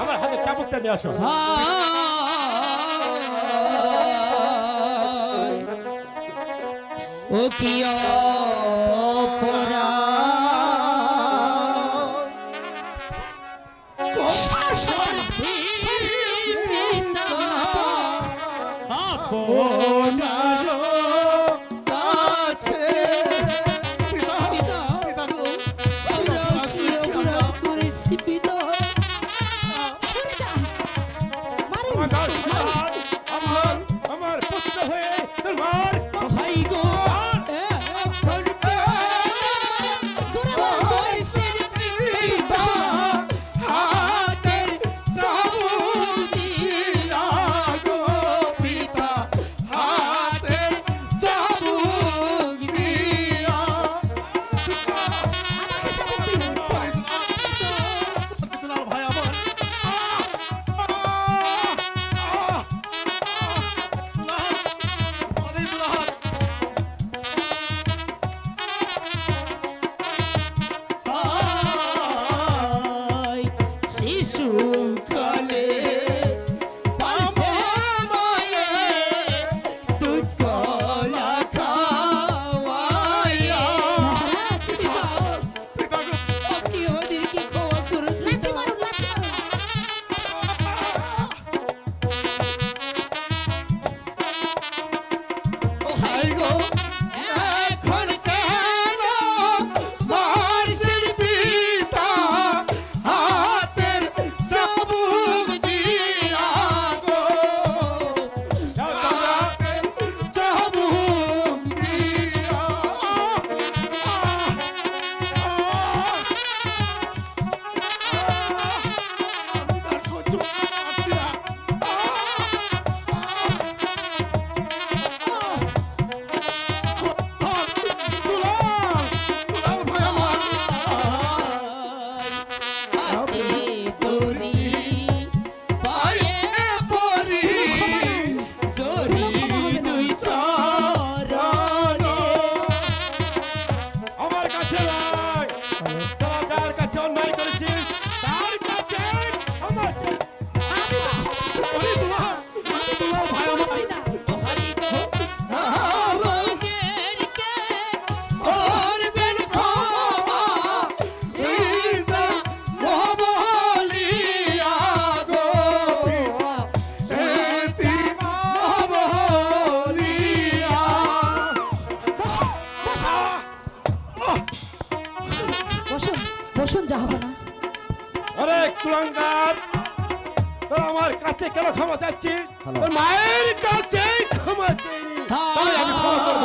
আমার হাতে চাবুকটা নিয়ে আসো। ও কি God. gosto. বসুন যা হবে না। আরে কুলাঙ্গার তোর আমার কাছে কেন ক্ষমা চাচ্ছিস? তোর মায়ের কাছে ক্ষমা চাইনি হ্যাঁ। আমি ক্ষমা করব